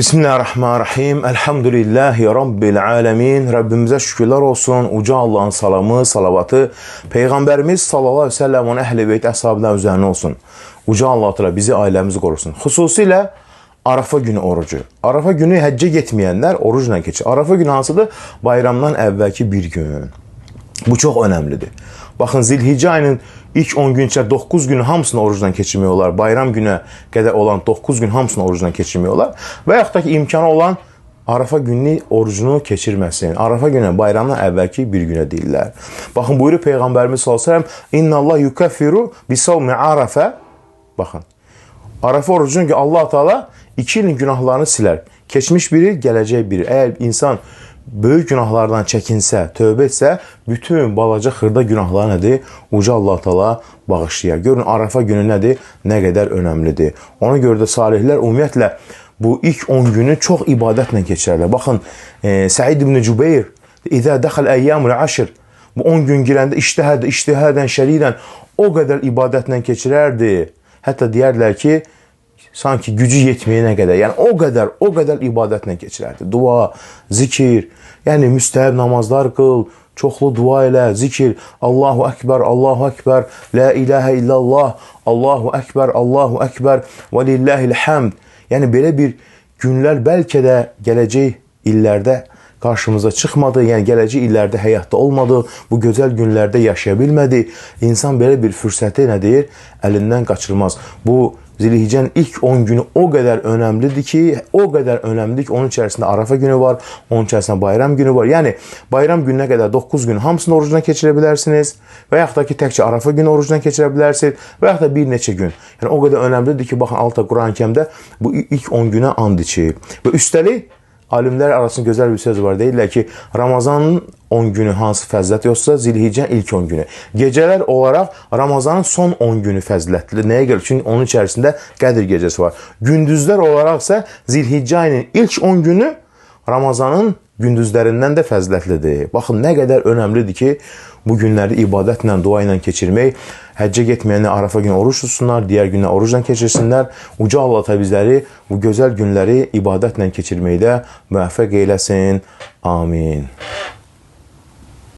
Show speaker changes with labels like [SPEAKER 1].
[SPEAKER 1] Bismillahirrahmanirrahim. Elhamdülillahi Rabbil alemin. Rabbimize şükürler olsun. Uca Allah'ın salamı, salavatı. Peygamberimiz sallallahu aleyhi ve sellem onun ehli beyt əshabına üzerine olsun. Uca Allah Teala bizi ailemizi korusun. Hususiyle Arafa günü orucu. Arafa günü həcce getməyənlər orucla keçir. Arafa günü hansıdır? Bayramdan əvvəlki bir gün. Bu çox önəmlidir. Baxın Zilhicce ilk 10 gün içində 9 günü hamısını orucdan keçirmək olar. Bayram günə qədər olan 9 gün hamısını orucdan keçirmək olar. Və yaxud da ki imkanı olan Arafa günü orucunu keçirməsin. Arafa günü bayramdan əvvəlki bir günə deyirlər. Baxın buyurur Peyğəmbərimiz sallallahu əleyhi və səlləm: "İnnallah yukaffiru bisawmi Arafa." Baxın. Arafa orucunu ki Allah Teala iki ilin günahlarını silər. Keçmiş biri, gələcək biri. Əgər insan böyük günahlardan çəkinsə, tövbə etsə, bütün balaca xırda günahları nədir? Uca Allah Teala bağışlayar. Görün Arafa günü nədir? Nə qədər önəmlidir. Ona görə də salihlər ümumiyyətlə bu ilk 10 günü çox ibadətlə keçirərlər. Baxın, e, Səid ibn Cübeyr İzə dəxəl əyyamul əşr bu 10 gün girəndə iştihad, iştihadən, şəridən o qədər ibadətlə keçirərdi. Hətta deyərlər ki, sanki gücü yetməyənə qədər, yəni o qədər, o qədər ibadətlə keçirərdi. Dua, zikir, yəni müstəhəb namazlar qıl, çoxlu dua elə, zikir, Allahu Ekber, Allahu Ekber, La ilahe illallah, Allahu Ekber, Allahu Ekber və lillahil hamd. Yəni belə bir günlər bəlkə də gələcək illərdə qarşımıza çıxmadı. Yəni gələcək illərdə həyatda olmadı. Bu gözəl günlərdə yaşaya bilmədi. İnsan belə bir fürsəti nə deyir? Əlindən qaçırmaz. Bu Zilhicce'nin ilk 10 günü o qədər önəmlidir ki, o qədər önəmlidir ki, onun içərisində Arafa günü var, onun içərisində bayram günü var. Yəni bayram gününə qədər 9 gün hamısını orucdan keçirə bilərsiniz və yaxud da ki, təkcə Arafa günü orucdan keçirə bilərsiniz və yaxud da bir neçə gün. Yəni o qədər önəmlidir ki, baxın altta Quran-Kərimdə bu ilk 10 günə and içib. Və üstəlik alimlər arasında gözəl bir söz var. Deyirlər ki, Ramazanın 10 günü hansı fəzilət yoxsa Zilhiccənin ilk 10 günü. Gecələr olaraq Ramazanın son 10 günü fəzilətlidir. Nəyə görə? Çünki onun içərisində Qədir gecəsi var. Gündüzlər olaraqsa Zilhiccə ayının ilk 10 günü Ramazanın gündüzlərindən də fəzilətlidir. Baxın nə qədər önəmlidir ki, bu günləri ibadətlə, dua ilə keçirmək. Həccə getməyənlər Arafa günü oruç tutsunlar, digər günlər orucla keçirsinlər. Uca Allah da bizləri bu gözəl günləri ibadətlə keçirməkdə müvəffəq eyləsin. Amin.